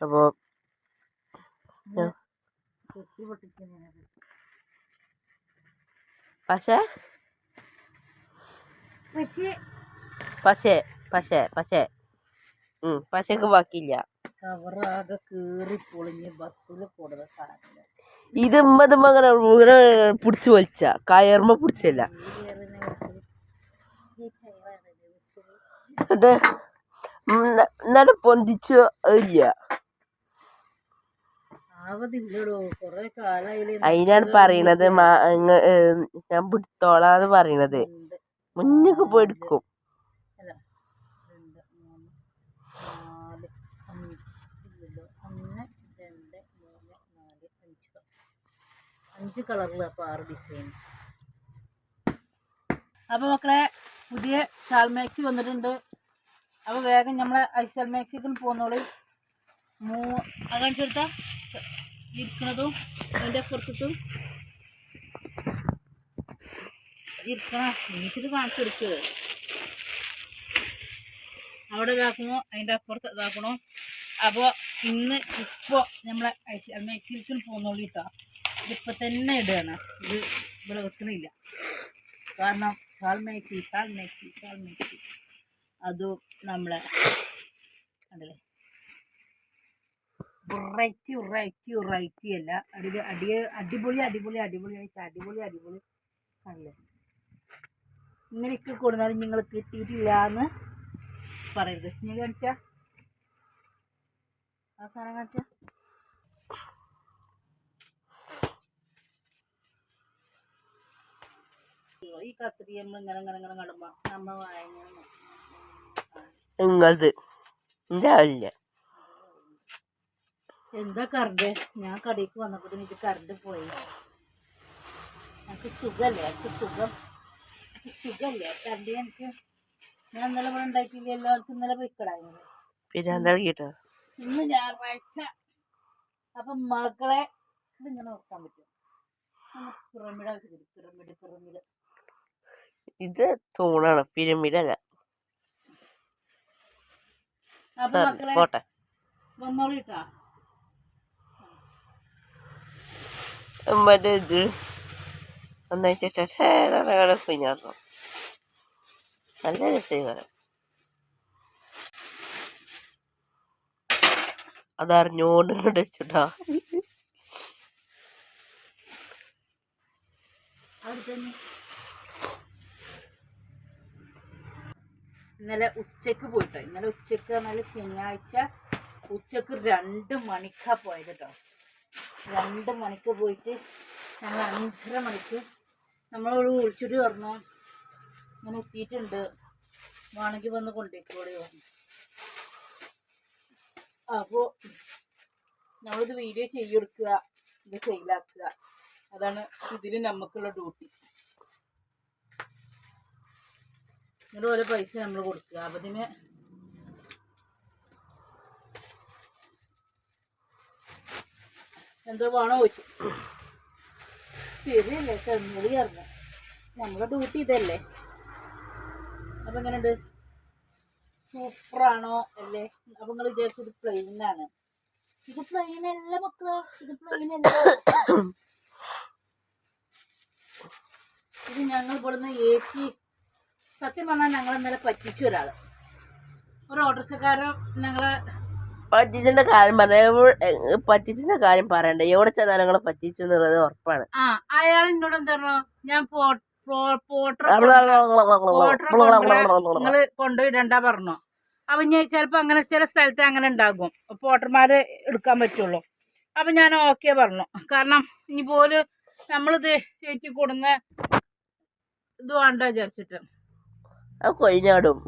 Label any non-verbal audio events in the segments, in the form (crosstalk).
അപ്പോൾ പക്ഷേ പക്ഷേ പക്ഷേ പക്ഷേ പക്ഷേക്ക് ബാക്കിയില്ല. കവറാകെ കീറി പൊളിഞ്ഞ് ബസ്സിൽ കൂടുതൽ സാധനം ഇത് ഇമ്മതുമ്മ പിടിച്ചു ഇങ്ങനെ പിടിച്ച് വലിച്ച. കയറുമ്പ പിടിച്ചല്ല. എന്നിട്ട് പൊന്തിച്ചു ഇല്ല. അതിനാണ് പറയണത്. ഞാൻ പിടിത്തോളാന്ന് പറയണത്. മുന്നേക്ക് പോയി എടുക്കും. അഞ്ച് കളറിൽ അപ്പോൾ ആറ് ഡിസൈൻ. അപ്പോൾ മക്കളെ പുതിയ ഷാൾ മാക്സി വന്നിട്ടുണ്ട്. അപ്പോൾ വേഗം നമ്മളെ ഐശാൽ മാക്സിക്ക് പോകുന്നോളി മൂ അത് കാണിച്ചെടുത്ത ഇരിക്കണതും അതിന്റെ അപ്പുറത്തും ഇരിക്കണ എനിക്കിത് കാണിച്ചു കൊടുക്കുക അവിടെ ഇതാക്കണോ അതിന്റെ അപ്പുറത്ത് ഇതാക്കണോ? അപ്പോൾ ഇന്ന് ഇപ്പോൾ നമ്മളെ മാക്സിൽക്കിന് പോകുന്നുള്ളൂ കേട്ടോ. ഇതിപ്പോൾ തന്നെ ഇടുകയാണ്. ഇത് ഇവിടെ വെക്കണില്ല. കാരണം shawl maxi shawl maxi shawl maxi അതും നമ്മളെ കണ്ടില്ലേ? വെറൈറ്റി വെറൈറ്റി വെറൈറ്റി അല്ല. അടി അടി അടിപൊളി അടിപൊളി അടിപൊളി. അടിപൊളി അടിപൊളി. കണ്ടില്ലേ ഇങ്ങനെയൊക്കെ കൊടുത്താലും നിങ്ങൾ കിട്ടിയിട്ടില്ല എന്ന് പറയരുത്. നീ കാണിച്ച? അവസാനം കാണിച്ച? ഈ കത്തിരി നമ്മൾ ഇങ്ങനെ ഇങ്ങനെ ഇങ്ങനെ കടുമ്പോ നമ്മൾ വായന നിങ്ങളത് ഉണ്ടാവില്ല എന്താ കറണ്ട്? ഞാൻ കടയിലേക്ക് വന്നപ്പോൾ എനിക്ക് കറണ്ട് പോയി. എനിക്ക് സുഖമല്ലേ എനിക്ക് സുഖം. എനിക്ക് സുഖമല്ലേ കറണ്ട് എനിക്ക് ഞാൻ ഇന്നലെ ഇവിടെ ഉണ്ടാക്കിയില്ല. എല്ലാവർക്കും ഇന്നലെ പൊയ്ക്കടായിരുന്നു. പിന്നെ എന്താ കേട്ടോ ഇന്ന് ഞായറാഴ്ച. അപ്പം മക്കളെ ഇതിങ്ങനെ നോക്കാൻ പറ്റും. പിറമിഡ് പിറമിഡ് പിറമിഡ് ഇത് തൂണാണ്. പിരമിഡല്ല അപ്പം മക്കളെ വന്നോളിട്ടാ. മറ്റേ ഇത്. ഒന്നാഴ്ച കുഞ്ഞാറോ നല്ല രസമാണ് അതറിഞ്ഞോണ്ട് വെച്ചിട്ടാ. ഇന്നലെ ഉച്ചയ്ക്ക് പോയിട്ടോ. ഇന്നലെ ഉച്ചയ്ക്ക് പറഞ്ഞാൽ ശനിയാഴ്ച ഉച്ചയ്ക്ക് രണ്ട് മണിക്കാ പോയത് കേട്ടോ രണ്ട് മണിക്ക് പോയിട്ട് ഞങ്ങൾ അഞ്ചര മണിക്ക് നമ്മളോട് വിളിച്ചിട്ട് പറഞ്ഞു ഇങ്ങനെ എത്തിയിട്ടുണ്ട്. വേണമെങ്കിൽ വന്ന് കൊണ്ടുപോയിക്കോളി പറഞ്ഞു അപ്പോൾ നമ്മളിത് വീഡിയോ ചെയ്യെടുക്കുക ഇത് സെയിലാക്കുക അതാണ് ഇതിൽ നമുക്കുള്ള ഡ്യൂട്ടി എന്നിട്ട് ഓരോ പൈസ നമ്മൾ കൊടുക്കുക. അപ്പം ഇതിന് എന്തോ വേണോ ചോദിച്ചു. ശരിയല്ലേ തെന്നുളി അറിഞ്ഞ. നമ്മുടെ ഡ്യൂട്ടി ഇതല്ലേ? അപ്പം എങ്ങനെയുണ്ട്? സൂപ്പറാണോ അല്ലേ? അപ്പം നിങ്ങൾ വിചാരിച്ചത് പ്ലെയിനാണ് ഇത് പ്ലെയിൻ അല്ല മക്കളെ ഇത് പ്ലെയിൻ അല്ല. ഇത് ഞങ്ങൾ ഇവിടുന്ന് ഏറ്റി സത്യം പറഞ്ഞാൽ ഞങ്ങൾ ഇന്നലെ പറ്റിച്ചു ഒരാൾ ഒരു ഓട്ടോറിക്ഷക്കാരൻ ഞങ്ങളെ പറ്റിച്ചിന്റെ കാര്യം പറഞ്ഞ പറ്റിച്ചിന്റെ കാര്യം പറയണ്ട. എവിടെ ചെന്നാലും ഞങ്ങളെ പറ്റിച്ചു എന്നുള്ളത് ഉറപ്പാണ്. ആ അയാൾ എന്നോട് ഞാൻ കൊണ്ടുപോയിടണ്ട പറഞ്ഞു. അപ്പൊ ഞാൻ ചിലപ്പോ അങ്ങനെ ചില സ്ഥലത്ത് അങ്ങനെ ഉണ്ടാകും. പോട്ടർമാര് എടുക്കാൻ പറ്റുള്ളൂ. അപ്പൊ ഞാൻ ഓക്കെ പറഞ്ഞു. കാരണം ഇനി പോലും നമ്മളിത് ഏറ്റി കൊടുന്ന ഇത് വേണ്ട വിചാരിച്ചിട്ട്. കൊഴിഞ്ഞാടും.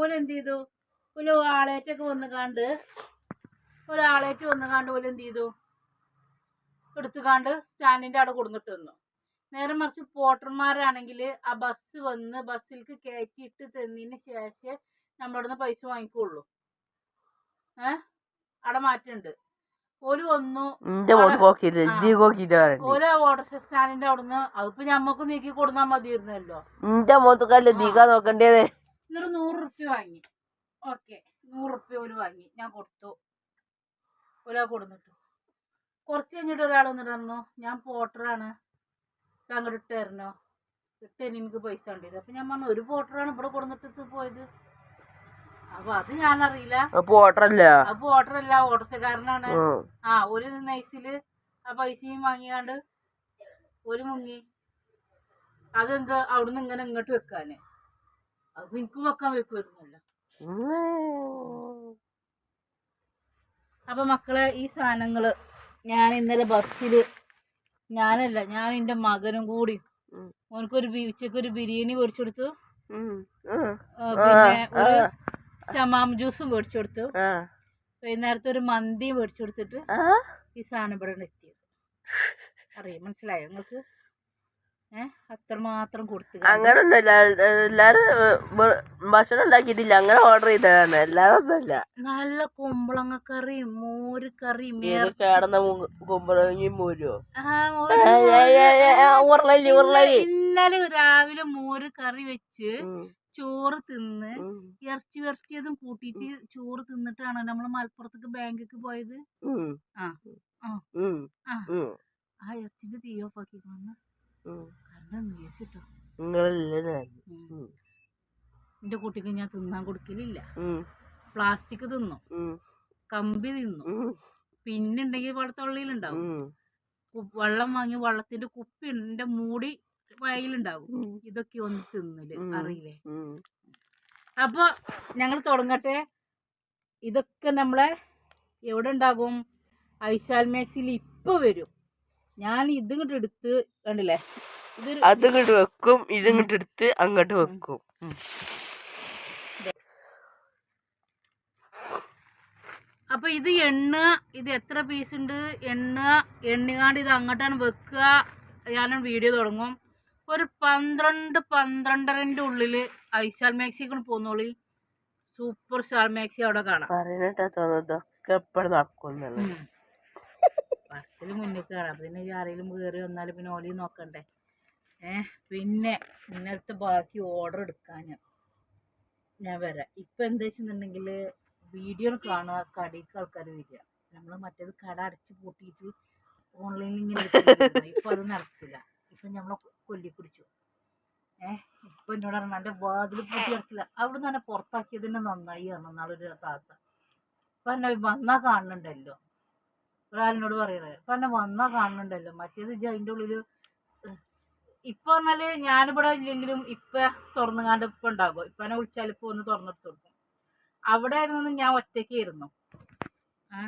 ഓൽ എന്ത് ചെയ്തു? ഒരു ആളേറ്റൊക്കെ വന്ന് കണ്ട് ഒരാളേറ്റ് വന്ന് കണ്ട് പോലെ എന്ത് ചെയ്തു? എടുത്തു കണ്ട് സ്റ്റാൻഡിന്റെ അവിടെ കൊടുത്തിട്ട് വന്നു നേരെ മറിച്ച് പോട്ടർമാരാണെങ്കിൽ ആ ബസ് വന്ന് ബസ്സിലേക്ക് കയറ്റിയിട്ട് തന്നതിന് ശേഷം നമ്മളവിടുന്ന് പൈസ വാങ്ങിക്കുള്ളൂ. ഏ? അവിടെ മാറ്റുണ്ട്. ഓൽ വന്നു. ഓരോ ഓൽ സ്റ്റാൻഡിന്റെ അവിടുന്ന് അതിപ്പോ ഞമ്മക്ക് നീക്കി കൊടുന്നാ മതിയിരുന്നല്ലോ എന്നിട്ട് നൂറ് റുപ്യ വാങ്ങി. ഓക്കെ. നൂറ് റുപ്യ ഓൽ വാങ്ങി. ഞാൻ കൊടുത്തു. ഒരാൾ കൊടുന്നിട്ടു. കുറച്ച് കഴിഞ്ഞിട്ട് ഒരാൾ വന്നിട്ട് പറഞ്ഞു ഞാൻ പോട്ടറാണ് അങ്ങോട്ട് ഇട്ട് തരണോ? ഇട്ട് എനിക്ക് പൈസ ഉണ്ടല്ലോ അപ്പം ഞാൻ പറഞ്ഞു ഒരു പോട്ടറാണ് ഇവിടെ കൊടുന്നിട്ട് പോയത്. അപ്പൊ അത് ഞാനറിയില്ല. അപ്പൊ ഓട്ടറല്ല ആ പോട്ടറല്ല ഓട്ടോറിക്ഷക്കാരനാണ്. ആ. ഒരു നൈസിൽ ആ പൈസയും വാങ്ങിയാണ്ട് ഒരു മുങ്ങി. അതെന്താ? അവിടുന്ന് ഇങ്ങനെ ഇങ്ങോട്ട് വെക്കാന്. അത് എനിക്ക് വെക്കാൻ വെക്കുമായിരുന്നല്ലോ അപ്പൊ മക്കളെ ഈ സാധനങ്ങൾ ഞാൻ ഇന്നലെ ബസ്സിൽ ഞാനല്ല ഞാൻ എന്റെ മകനും കൂടി. ഓനക്കൊരു ഉച്ചക്കൊരു ബിരിയാണി മേടിച്ചു കൊടുത്തു പിന്നെ ഒരു ഷമാം ജ്യൂസും മേടിച്ചു കൊടുത്തു. വൈകുന്നേരത്തെ ഒരു മന്തിയും മേടിച്ചു കൊടുത്തിട്ട് ഈ സാധനം ഇവിടെ എത്തിയത്. അറിയാം? മനസ്സിലായോ? നിങ്ങൾക്ക് അത്രമാത്രം കൊടുത്തു അങ്ങനൊന്നുമില്ല. എല്ലാരും വെ- ഭക്ഷണം ഉണ്ടാക്കിയിട്ടില്ല. അങ്ങനെ ഓർഡർ ചെയ്തതാണ്. നല്ല കുമ്പളങ്ങ കറിയും മോര് കറിയും കേടന്ന കുമ്പളങ്ങി മോരോ ഉരുളലി ഉരുളലി ഇന്നലെ രാവിലെ മോര് കറി വെച്ച്. ചോറ് തിന്ന്. ഇറച്ചി ഇറച്ചിയതും കൂട്ടിയിട്ട് ചോറ് തിന്നിട്ടാണ് നമ്മൾ മലപ്പുറത്തേക്ക് ബാങ്കിക്ക് പോയത്. ആ, ആ. ആ. ആ ഇറച്ചിന്റെ തീ ഓഫ് ആക്കി എന്റെ കുട്ടിക്ക് ഞാൻ തിന്നാൻ കൊടുക്കലില്ല. പ്ലാസ്റ്റിക് തിന്നു. കമ്പി തിന്നു. ഉം. പിന്നെ ഉണ്ടെങ്കിൽ ഇവിടെ തൊള്ളിയിലുണ്ടാവും. ഉം. കു- വെള്ളം വാങ്ങി വെള്ളത്തിന്റെ കുപ്പി എന്റെ മൂടി വയലുണ്ടാവും. ഇതൊക്കെ ഒന്ന് തിന്നൽ. അറിയില്ലേ? അപ്പൊ ഞങ്ങൾ തുടങ്ങട്ടെ. ഇതൊക്കെ നമ്മളെ എവിടെ ഉണ്ടാകും? ഐശാൽ മാക്സിൽ ഇപ്പൊ വരും. ഞാൻ ഇത് ഇങ്ങോട്ട് എടുത്ത് കണ്ടില്ലേ? അതിങ്ങോട്ട് അത് ഇങ്ങോട്ട് വെക്കും ഇത് ഇങ്ങോട്ട് എടുത്ത് അങ്ങോട്ട് വെക്കും. അപ്പൊ ഇത് എണ്ണ ഇത് എത്ര പീസ് ഉണ്ട്? എണ്ണ എണ്ണിക്കാണ്ട് ഇത് അങ്ങോട്ടാണ് വെക്കുക. ഞാൻ വീഡിയോ തുടങ്ങും. ഒരു പന്ത്രണ്ട് പന്ത്രണ്ടരന്റെ ഉള്ളിൽ ഐശാൽ മാക്സിക്ക് പോന്നോളി. സൂപ്പർ ഷാൾ മാക്സി അവിടെ കാണാം. പറയണട്ടാ തോന്നുന്നു ഇതൊക്കെ എപ്പോഴും നടക്കുന്നുള്ളത് പറച്ചിൽ മുന്നിൽ കയറാം അപ്പൊ പിന്നെ ആരെങ്കിലും കയറി വന്നാൽ പിന്നെ ഓലി നോക്കണ്ടേ? ഏ പിന്നെ ഇന്നലത്തെ ബാക്കി ഓർഡർ എടുക്കാൻ ഞാൻ. വരാം. ഇപ്പം എന്താ വെച്ചിട്ടുണ്ടെങ്കിൽ വീഡിയോ കാണുക കടയ്ക്ക് ആൾക്കാർ വരിക. നമ്മൾ മറ്റേത് കട അടച്ച് പൂട്ടിയിട്ട് ഓൺലൈനിൽ ഇങ്ങനെ ഇപ്പം അത് നടക്കില്ല. ഇപ്പം നമ്മൾ കൊല്ലി കുടിച്ചു. ഏ ഇപ്പം എന്നോട് പറഞ്ഞു എന്റെ വാതിൽ പൂട്ടി നടക്കില്ല. അവിടെ തന്നെ പുറത്താക്കിയത് തന്നെ നന്നായി പറഞ്ഞു. എന്നാളൊരു താത്ത. ഇപ്പം എന്നെ വന്നാൽ കാണുന്നുണ്ടല്ലോ ഒരാളിനോട് പറയണത്. ഇപ്പം എന്നെ വന്നാൽ കാണുന്നുണ്ടല്ലോ മറ്റേത് ഇജ്ജ് ഉള്ളിൽ ഇപ്പൊ പറഞ്ഞാൽ ഞാനിവിടെ ഇല്ലെങ്കിലും ഇപ്പൊ തുറന്നുകാണ്ട് ഇപ്പൊ ഉണ്ടാകും. ഇപ്പൊ എന്നെ വിളിച്ചാൽ ഇപ്പൊ ഒന്ന് തുറന്നെടുത്ത് കൊടുക്കും. അവിടെ ആയിരുന്നു ഞാൻ ഒറ്റയ്ക്കായിരുന്നു. ആ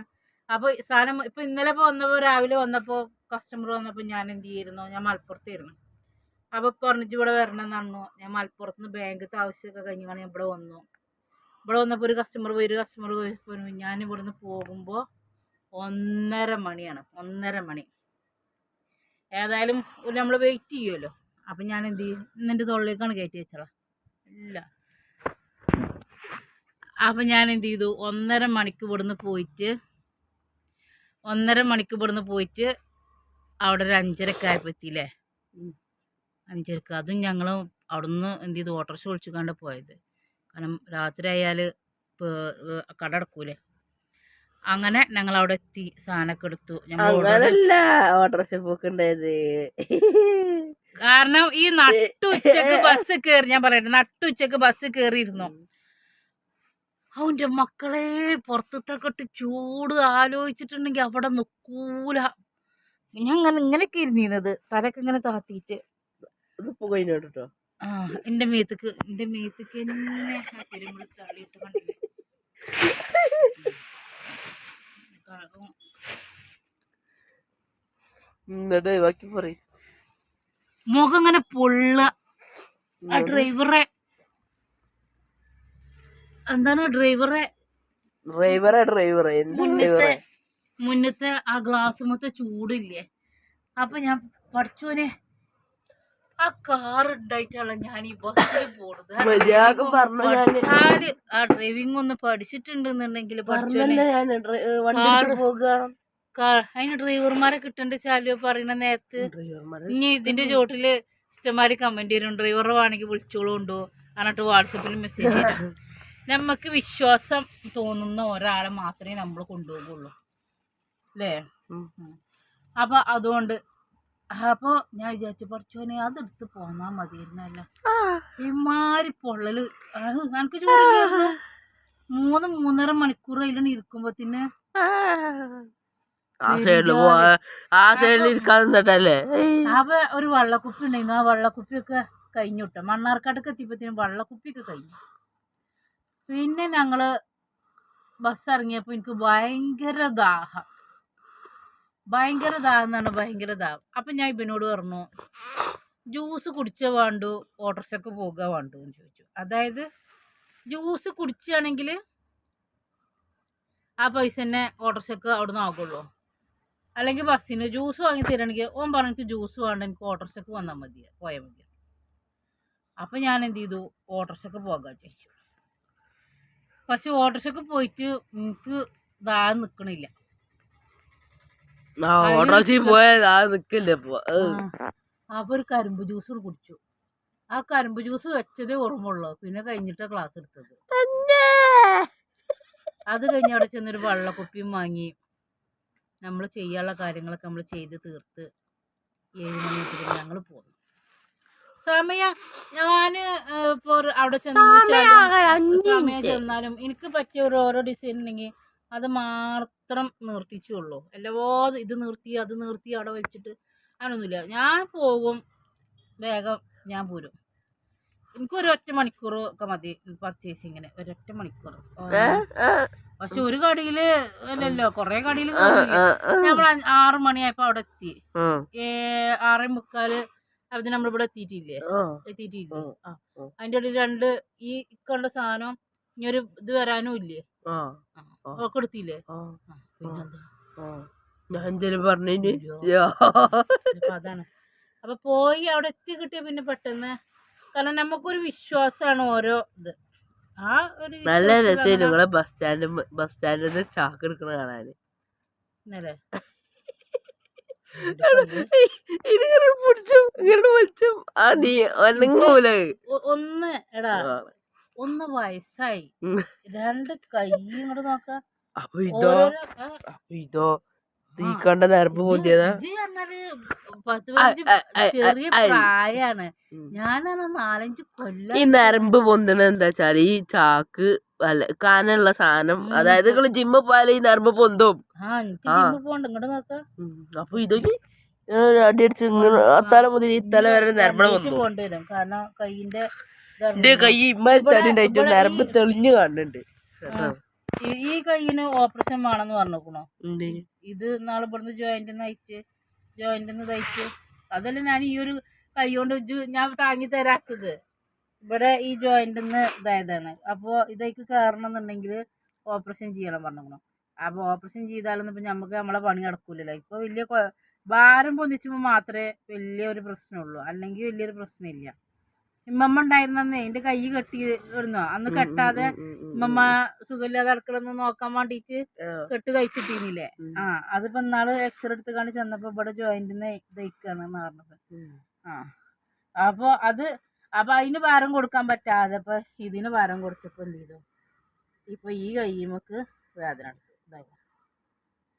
അപ്പൊ സാധനം ഇപ്പൊ ഇന്നലെ ഇപ്പൊ വന്നപ്പോ രാവിലെ വന്നപ്പോ കസ്റ്റമർ വന്നപ്പോ ഞാൻ എന്ത് ചെയ്യുന്നു ഞാൻ മലപ്പുറത്തായിരുന്നു. അപ്പൊ ഇപ്പൊ പറഞ്ഞിട്ട് ഇവിടെ വരണം ഞാൻ മലപ്പുറത്ത് നിന്ന് ബാങ്കത്തെ ആവശ്യമൊക്കെ കഴിഞ്ഞാണ് ഇവിടെ വന്നു. ഇവിടെ വന്നപ്പോൾ ഒരു കസ്റ്റമർ പോയി ഒരു കസ്റ്റമർ പോയി. ഞാൻ ഇവിടുന്ന് പോകുമ്പോൾ ഒന്നര മണിയാണ് ഒന്നര മണി. ഏതായാലും നമ്മൾ വെയിറ്റ് ചെയ്യുമല്ലോ അപ്പം ഞാൻ എന്ത് ചെയ്യും? നിന്റെ തൊള്ളിലേക്കാണ് കയറ്റി വെച്ചത് ഇല്ല. അപ്പം ഞാൻ എന്ത് ചെയ്തു? ഒന്നര മണിക്ക് ഇവിടുന്ന് പോയിട്ട് ഒന്നര മണിക്ക് ഇവിടുന്ന് പോയിട്ട് അവിടെ ഒരു അഞ്ചരക്ക് ആയപ്പോൾ എത്തിയില്ലേ. അഞ്ചരക്ക്. അതും ഞങ്ങൾ അവിടുന്ന് എന്ത് ചെയ്തു? ഓട്ടോറിക്ഷ വിളിച്ചുകൊണ്ട് പോയത്. കാരണം രാത്രി ആയാൽ കട അടക്കൂലേ? അങ്ങനെ ഞങ്ങൾ അവിടെ എത്തി സാധനമൊക്കെ എടുത്തു. അങ്ങനല്ല ഓട്ടോറിക്ഷ പോക്കുണ്ടായത് കാരണം ഈ നട്ടുച്ചക്ക് ബസ് കേറി ഞാൻ പറയട്ടെ നട്ടുച്ചക്ക് ബസ് കയറിയിരുന്നു അവന്റെ മക്കളെ പുറത്തത്തൊക്കെ ചൂട് ആലോചിച്ചിട്ടുണ്ടെങ്കിൽ അവിടെ നിൽക്കൂല ഞാൻ അങ്ങനെ ഇങ്ങനെയൊക്കെ ഇരുന്നിരുന്നത്. തലക്ക് ഇങ്ങനെ താത്തിയിട്ട്. കഴിഞ്ഞോട്ടോ കേട്ടോ? ആ എന്റെ മേത്തക്ക് എന്റെ മേത്തക്ക് എന്നെ ആ തള്ളിയിട്ട് കണ്ടില്ലേ? (laughs) ഉം. എന്നിട്ട് ബാക്കി പറയും. മുഖം ഇങ്ങനെ പൊള്ള ആ ഡ്രൈവറെ എന്താണ് ഡ്രൈവറെ? ഡ്രൈവറെ ഡ്രൈവറെ. മുന്നത്തെ ഡ്രൈവറെ? മുന്നത്തെ ആ ഗ്ലാസ് മൊത്തം ചൂടില്ലേ? അപ്പൊ ഞാൻ പഠിച്ചോനെ ആ കാർ ഉണ്ടായിട്ടാണ് ഞാൻ ഈ ബസ്സിൽ പോണത്. ആ. പഠിച്ചാൽ ഡ്രൈവിംഗ് ഒന്ന് പഠിച്ചിട്ടുണ്ടെന്നുണ്ടെങ്കിൽ അതിന് ഡ്രൈവർമാരെ കിട്ടേണ്ട ചാലോ പറയണ നേരത്ത്? ഇനി ഇതിന്റെ ചോട്ടിൽ ഇഷ്ടംമാര് കമന്റ് ചെയ്യും ഡ്രൈവറെ വേണമെങ്കിൽ വിളിച്ചോളുണ്ടോ എന്നിട്ട് വാട്സപ്പിൽ മെസ്സേജ് നമ്മക്ക് നമുക്ക് വിശ്വാസം തോന്നുന്ന ഒരാളെ മാത്രമേ നമ്മൾ കൊണ്ടുപോകുള്ളൂ. അല്ലേ. അപ്പൊ അതുകൊണ്ട് അപ്പൊ ഞാൻ വിചാരിച്ചു പഠിച്ചോനെ അതെടുത്ത് പോന്നാ മതിയായിരുന്നല്ല. ഇമാരി പൊള്ളൽ. എനിക്ക് മൂന്ന് മൂന്നര മണിക്കൂർ അതിലാണ് ഇരിക്കുമ്പോത്തിന് ആ. സൈഡിൽ പോവാ. ആ സൈഡിൽ ഇരിക്കാൻ നിന്നിട്ടല്ലേ? അപ്പൊ ഒരു വള്ളക്കുപ്പി ഉണ്ടായിരുന്നു. ആ വള്ളക്കുപ്പിയൊക്കെ കഴിഞ്ഞു കിട്ടും മണ്ണാർക്കാട്ടൊക്കെ എത്തിയപ്പോഴത്തേനും വള്ളക്കുപ്പിയൊക്കെ കഴിഞ്ഞു. പിന്നെ ഞങ്ങൾ ബസ് ഇറങ്ങിയപ്പോൾ എനിക്ക് ഭയങ്കര ദാഹം. ഭയങ്കര ദാഹം ഭയങ്കര ദാഹം അപ്പം ഞാൻ ഇവനോട് പറഞ്ഞു ജ്യൂസ് കുടിച്ച വേണ്ടു ഓട്ടോറിക്ഷക്ക് പോകുക വേണ്ടു എന്ന് ചോദിച്ചു. അതായത് ജ്യൂസ് കുടിച്ചാണെങ്കിൽ ആ പൈസ തന്നെ ഓട്ടോറിക്ഷക്ക് അവിടെ നിന്ന് ആകുള്ളൂ. അല്ലെങ്കിൽ ബസ്സിന് ജ്യൂസ് വാങ്ങി തരണമെങ്കിൽ ഓൻ പറഞ്ഞു എനിക്ക് ജ്യൂസ് വേണ്ട എനിക്ക് ഓട്ടോറിക്ഷക്ക് വന്നാൽ മതി പോയാൽ മതി അപ്പം ഞാൻ എന്ത് ചെയ്തു? ഓട്ടോറിക്ഷക്ക് പോകാൻ ചോദിച്ചു പക്ഷെ ഓട്ടോറിക്ഷക്ക് പോയിട്ട് എനിക്ക് ദാഹം നിൽക്കണില്ല ഓട്ടോറിക്ഷയിൽ ആ. നിക്കില്ല അപ്പോൾ ഒരു കരിമ്പ് ജ്യൂസ് കുടിച്ചു. ആ കരിമ്പ് ജ്യൂസ് വെച്ചതേ ഓർമ്മയുള്ളൂ. പിന്നെ കഴിഞ്ഞിട്ടാ ക്ലാസ് എടുത്തത്. അത് കഴിഞ്ഞ് അവിടെ ചെന്നൊരു വെള്ളക്കുപ്പിയും വാങ്ങി. നമ്മൾ ചെയ്യാനുള്ള കാര്യങ്ങളൊക്കെ നമ്മൾ ചെയ്ത് തീർത്ത് ഏഴ് മണിക്ക് ഞങ്ങൾ പോന്നു. സമയ ഞാൻ ഇപ്പൊ അവിടെ ചെന്ന് സമയം ചെന്നാലും എനിക്ക് പറ്റിയ ഒരു ഓരോ ഡിസൈൻ ഉണ്ടെങ്കിൽ അത് മാത്രം നിർത്തിച്ചുള്ളൂ എല്ലവോ ഇത് നിർത്തി അത് നിർത്തി അവിടെ വെച്ചിട്ട് അങ്ങനൊന്നുമില്ല. ഞാൻ പോകും വേഗം ഞാൻ പോരും. എനിക്ക് ഒരു ഒറ്റ മണിക്കൂർ ഒക്കെ മതി പർച്ചേസിങ്ങിന് ഒരൊറ്റ മണിക്കൂർ. പക്ഷെ ഒരു കടയിൽ അല്ലല്ലോ കൊറേ കടയിൽ നമ്മൾ ആറ് മണിയായപ്പോ അവിടെ എത്തി. ആറേ മുക്കാൽ അതിന് നമ്മളിവിടെ എത്തിയിട്ടില്ലേ? എത്തിയിട്ടില്ലേ? അതിന്റെ ഇടയിൽ രണ്ട് ഈ കണ്ട സാധനം ഇനി ഒരു ഇത് വരാനും ഇല്ലേ? എടുത്തില്ലേ? പിന്നെന്താ? ഞാൻ പറഞ്ഞു അതാണ്. അപ്പൊ പോയി അവിടെ എത്തി കിട്ടിയ പിന്നെ പെട്ടെന്ന്. കാരണം നമുക്കൊരു വിശ്വാസമാണ് ഓരോ ഇത്. ആ ഒരു നല്ല രസം നിങ്ങളെ ബസ് സ്റ്റാൻഡ് ബസ് സ്റ്റാൻഡിൽ ചാക്ക് എടുക്കണ കാണാന് ഇന്നലെ. ഇതിങ്ങനെ പിടിച്ചും ഇങ്ങനെ വലിച്ചും ആ നീ ഒന്ന് എടാ. ഒന്ന് വയസ്സായി. രണ്ട് കൈയും ഇങ്ങോട്ട് നോക്ക. അപ്പൊ ഇതോ അപ്പൊ ഇതോ ഈ കണ്ട നരമ്പ് പൊന്തിയതാ? ചെറിയ. പ്രായാണ്. ഞാനാണ് നാലഞ്ച് കൊല്ലം ഈ നരമ്പ് പൊന്തണ എന്താ വെച്ചാൽ ഈ ചാക്ക് അല്ല കാനുള്ള സാധനം അതായത് നിങ്ങൾ ജിമ്മ പോയാലും ഈ നരമ്പ് പൊന്തും. അപ്പൊ ഇതൊക്കെ അടിയടിച്ച് ഇങ്ങനെ അത്താല മുതൽ ഈ തല വരെ നരമ്പ് പൊന്തും. കൊണ്ടുവരും കാരണം കൈയിന്റെ എന്റെ കൈ ഇമ്മാരിട്ടു ഇവിടെ- തടി ഉണ്ടായിട്ട് നരമ്പ് തെളിഞ്ഞു കാണുന്നുണ്ട് ഈ- കൈന് കൈയിന് ഓപ്പറേഷൻ വേണമെന്ന് പറഞ്ഞേക്കണോ? ഇത് നാളെ ഇവിടുന്ന് ജോയിന്റ് തയ്ച്ച് ജോയിന്റ് തയ്ച്ച്. അതല്ല ഞാൻ ഈ ഒരു കൈ കൊണ്ട് ഞാൻ താങ്ങി തരാത്തത്. ഇവിടെ ഈ ജോയിന്റ് ഇതായതാണ്. അപ്പോൾ ഇതേക്ക് കയറണം എന്നുണ്ടെങ്കിൽ ഓപ്പറേഷൻ ചെയ്യണം പറഞ്ഞേക്കണം? അപ്പോൾ ഓപ്പറേഷൻ ചെയ്താലൊന്നും ഇപ്പം നമുക്ക് നമ്മളെ പണി നടക്കൂലല്ലോ. ഇപ്പോൾ വലിയ ഭാരം പൊന്നിച്ചുമ്പോ മാത്രമേ വലിയൊരു പ്രശ്നമുള്ളൂ. അല്ലെങ്കിൽ വലിയൊരു പ്രശ്നമില്ല. ഇമ്മമ്മ ഉണ്ടായിരുന്നേ എന്റെ കൈ കെട്ടി ഇടുന്നോ അന്ന് കെട്ടാതെ ഇമ്മമ്മ സുഖമില്ലാതെ അടുക്കളൊന്നും നോക്കാൻ വേണ്ടിട്ട്. കെട്ട് കഴിച്ചിട്ടില്ലേ. ആ അതിപ്പോ ഇന്നാൾ എക്സ്റേ എടുത്ത് കാണി ചെന്നപ്പോ ഇവിടെ ജോയിന്റിന്ന് ദഹിക്കാണ് പറഞ്ഞത്. ആ അപ്പൊ അത് അപ്പൊ അതിന് ഭാരം കൊടുക്കാൻ പറ്റാതെ ഇപ്പൊ ഇതിന് ഭാരം കൊടുത്തപ്പോ എന്ത് ചെയ്തു ഇപ്പൊ ഈ കയ്യുമക്ക് വേദന എടുത്തു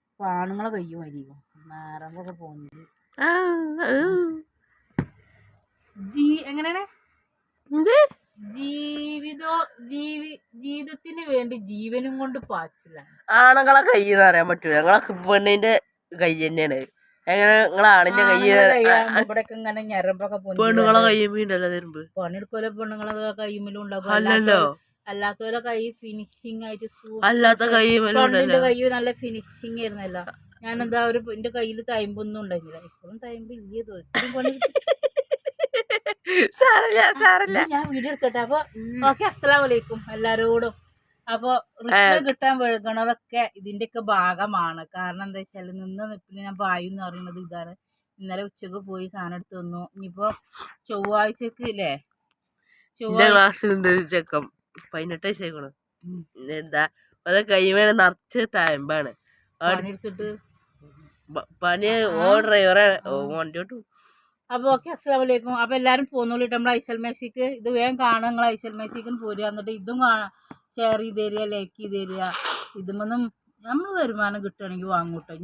ഇപ്പൊ ആണുങ്ങളെ കയ്യും അരിയും നേരമ്പൊക്കെ പോകുന്നത് ആ. എങ്ങനെയാണ്? ജീവിതോ ജീവി ജീവിതത്തിന് വേണ്ടി ജീവനും കൊണ്ട് പാച്ചിലാണ്. ആണുങ്ങളെ കൈ എന്ന് പറയാൻ പറ്റൂല. ഞങ്ങളെ പെണ്ണിന്റെ കൈ തന്നെയാണ്. എങ്ങനെ നിങ്ങളെ ആണിന്റെ കൈ ഇവിടെയൊക്കെ ഇങ്ങനെ ഞരമ്പൊക്കെ പൊന്തി പെണ്ണുങ്ങളെ കൈമീണ്ടല്ലോ തരുമ്പ്. പണിയെടുക്കോലെ പെണ്ണുങ്ങളെ കൈമലും ഉണ്ടാകും അല്ലല്ലോ. അല്ലാത്തവരെ കൈ ഫിനിഷിങ് ആയിട്ട് അല്ലാത്ത കൈ പെണ്ണിന്റെ കൈ നല്ല ഫിനിഷിങ് ആയിരുന്നല്ലോ. ഞാൻ എന്താ ഒരു എന്റെ കയ്യിൽ തയമ്പൊന്നും ഉണ്ടായിരുന്നില്ല ഇപ്പോഴും തയമ്പ് ഇല്ലേ? തോറ്റും പണി സാരല്ല സാറില്ല ഞാൻ വീഡിയോ എടുക്കട്ടെ. അപ്പൊ ഓക്കെ അസ്സലാമലൈക്കും എല്ലാരോടും. അപ്പൊ റിസ്ക് കിട്ടാൻ വഴുകണതൊക്കെ ഇതിന്റെ ഒക്കെ ഭാഗമാണ്. കാരണം എന്താ വെച്ചാൽ നിന്ന് നിപ്പിന് ഞാൻ പായു എന്ന് പറയുന്നത് ഇതാണ്. ഇന്നലെ ഉച്ചയ്ക്ക് പോയി സാധനം എടുത്ത് വന്നു. ഇനിയിപ്പോ ചൊവ്വാഴ്ചക്ക് ഇല്ലേ? ക്ലാസ്സിലുണ്ട് ഒരു ചെക്കം പതിനെട്ട് വയസ്സായിക്കണു. എന്താ അത് കൈമേലെ നിറച്ച് തായമ്പാണ്. പണിയെടുത്തിട്ട്? പണി ഓ ഡ്രൈവറാണ്. ഓ വണ്ടി ഓട്ടു അപ്പോൾ ഓക്കെ അസ്സാം വലൈക്കും അപ്പോൾ എല്ലാവരും പോന്നോളിട്ട് നമ്മുടെ ഐസൽ മെസ്സിക്ക് ഇത് വേഗം കാണുക നിങ്ങൾ ഐസൽ മെസ്സിക്കും പോരുക എന്നിട്ട് ഇതും കാണാം. ഷെയർ ചെയ്ത് തരിക ലൈക്ക് ചെയ്ത് തരിക. ഇതുമൊന്നും നമ്മൾ വരുമാനം കിട്ടുകയാണെങ്കിൽ വാങ്ങൂട്ടോ